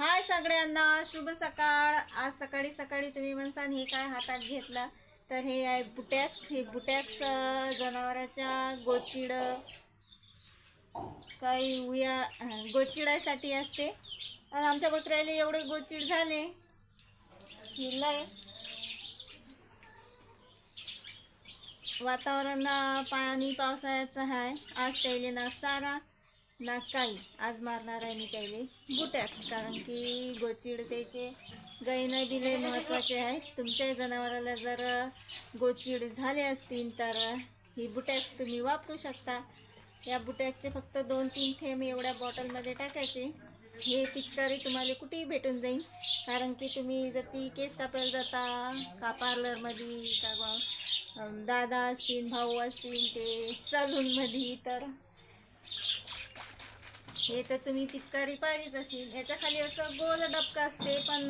हाय सगळ्यांना शुभ सकाळ. आज सकाळी सकाळी तुम्ही म्हणसान हे काय हातात घेतलं? तर हे आहे बुटॅक्स. हे बुटॅक्स जनावराच्या गोचिड. काही उया गोचिडासाठी असते. आमच्या बकऱ्याला एवढे गोचिड झाले. हिरलंय. वातावरण पाणी पावसाळ्याचं आहे आज त्याला ना चारा. ना काही. आज मारणार आहे मी त्याले बुटॅक्स. कारण की गोचिड त्याचे गाईनं दिले महत्त्वाचे आहे तुमच्या जनावराला जर गोचिड झाले असतील तर ही बुटॅक्स तुम्ही वापरू शकता. या बुटॅक्सचे फक्त दोन तीन थेंब एवढ्या बॉटलमध्ये टाकायचे. हे पिचकारी तुम्हाला कुठेही भेटून जाईल. कारण की तुम्ही जर ती केस कापायला जाता का पार्लरमध्ये का बा- दादा असतील भाऊ असतील ते सलूनमध्ये तर हे तर तुम्ही पिचकारी पाहिलीच असेल. याच्या खाली असं गोल डबका असते पण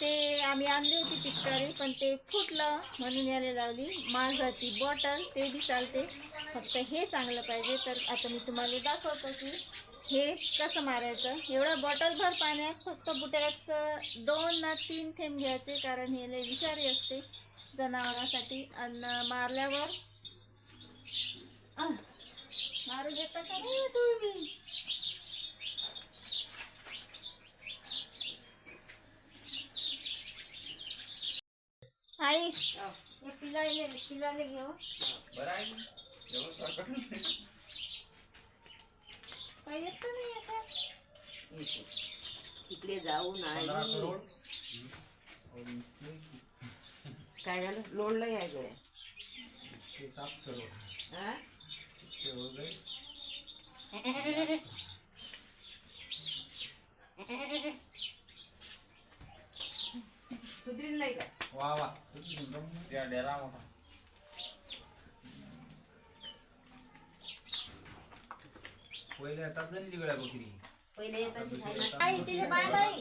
ते आम्ही आणली होती पिचकारी पण ते फुटलं म्हणून याला लावली. माझाची बॉटल ते बी चालते. फक्त हे चांगलं पाहिजे. तर आता मी तुम्हाला दाखवतो की हे कसं मारायचं. एवढं बॉटलभर पाण्यात फक्त बुट्याचं दोन ना तीन थेंब घ्यायचे कारण हे लय विषारी असते जनावरांसाठी. आणि मारल्यावर मारू देता का नाही तुम्ही आई. हे पिलाले पिलाले घेऊ बरं आहे. काही येत नाही आता तिकडे करोड. काय झालं लोणलं आहे वा वा त्या डेरा मोठा पहिले आता जनली गळ्या बकरी पहिले येतात. आई तिले बांध आई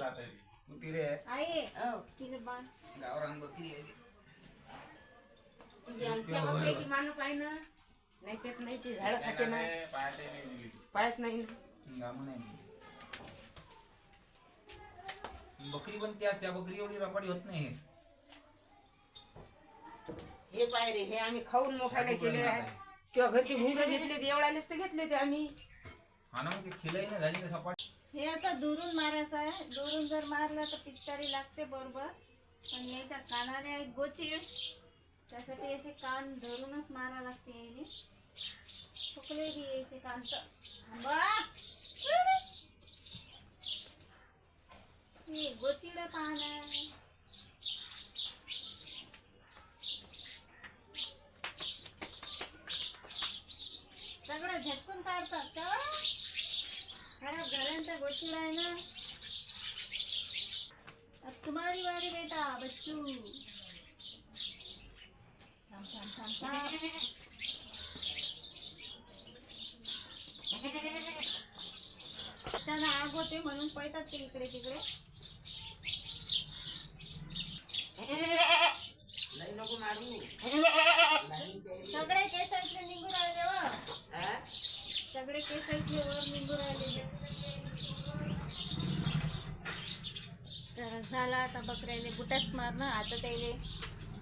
बकरी रे आई बांध गावरान बकरी आहे ती. मानं ना नाही पेत नाही ते झाडं खाते ना. पायच नाही ना. गामं नाही. बकरी पण त्या त्या बकरी एवढी रपाडी होत नाही हे. पाय रे हे आम्ही खाऊन मोठाले केले आहे किंवा घरचे भुंग घेतले ते एवढ्यालेच तर घेतले ते आम्ही. हा ना मग ते खिलाई ना झाली का सपाट? हे असं दुरून मारायचं आहे. दुरून जर मारलं तर पिचकारी लागते बरोबर. पण याच्या कानाने आहेत गोचीड त्यासाठी असे कान धरूनच मारा लागते याने फुकले बी यायचे कान तर. बा गोचिड पाहणं. सगळं झटकून काढतात का? खराब झाल्यानंतर गोचिड आहे ना. तुम्हारी वारी बेटा बच्चू. त्यांना आग होते म्हणून पळतात ते इकडे तिकडे. सगळे केस इथले निघून हा? सगळे केस इथले वर निघून राहिले तर झाला आता बकऱ्याले बुटाच मारणं आता त्याले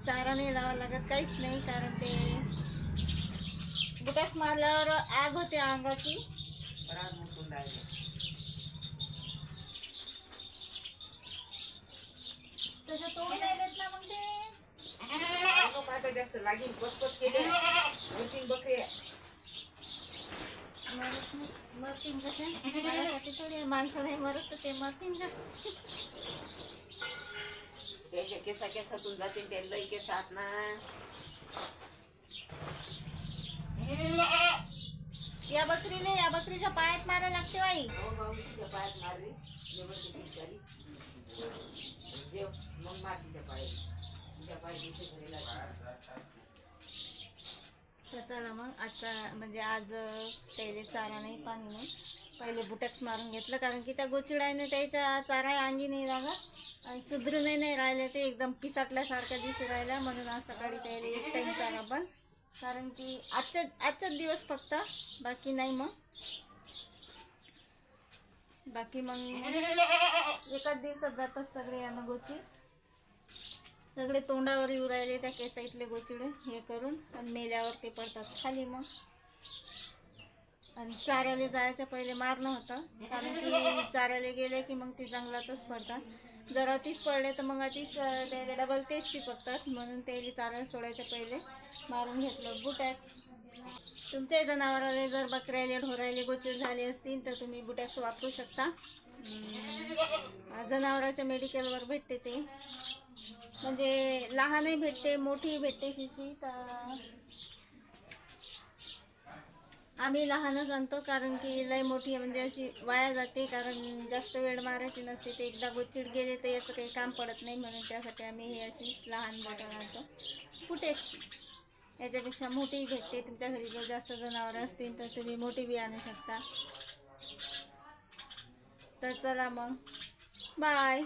चारा नाही लावा लागत काहीच नाही कारण ते बुटाच मारल्यावर आग होते अंगाची. त्याचं तोड ना मग ते. नको पाहता जास्त लागेल पचपच केले. दोन तीन बकरी मरत नाही. मरतील कसे माझ्यासाठी थोडी माणसं नाही मरत तर ते मरतील का त्याच्या केसा केसातून जातील ते लई केस आत ना. या बकरीले या बकरीच्या पायात मारायला लागते बाई. हो भाऊ तिच्या पायात मारली. व्यवस्थित बिचारी जेव मग मार तिच्या पायात. तिच्या पायात इथे घरी तर चला मग आजचा म्हणजे आज त्याले चारा नाही पाणी नाही. पहिले बुटक्स मारून घेतलं कारण की त्या गोचिडाने त्याच्या चारा अंगी नाही लागत आणि सुधरूनही नाही राहिले ते एकदम पिसाटल्यासारखं दिसू राहिल्या म्हणून आज सकाळी त्याला एक टाईम चारा पण कारण की आजच्या आजचाच दिवस फक्त. बाकी नाही मग. बाकी मग एकाच दिवसात जातात सगळे यानं गोची. सगळे तोंडावर येऊ राहिले त्या केसाईतले गोचिडे हे करून. आणि मेल्यावर ते पडतात खाली मग. आणि चाऱ्याला जायच्या पहिले मारणं होतं. कारण की चाऱ्याला गेले की मग ते जंगलातच पडतात. जर अतिच पडले तर मग अतिच त्याला डबल तेच चिपकतात म्हणून त्याला चाऱ्याला सोडायच्या पहिले मारून घेतलं. बुटॅक्स तुमच्या जनावराला जर बकऱ्याला ढोरायले गोचर झाले असतील तर तुम्ही बुटॅक्स वापरू शकता. जनावराच्या मेडिकलवर भेटते ते. म्हणजे लहानही भेटते मोठीही भेटते शिशी. तर आम्ही लहानच आणतो कारण की लय मोठी म्हणजे अशी वाया जाते कारण जास्त वेळ मारायची नसते ते एकदा गोचिड गेले तर याचं काही काम पडत नाही म्हणून त्यासाठी आम्ही हे अशी लहान बॉटल आणतो कुठे याच्यापेक्षा मोठी भेटते तुमच्या घरी जर जास्त जनावरं असतील तर तुम्ही मोठी बी आणू शकता. तर चला मग. बाय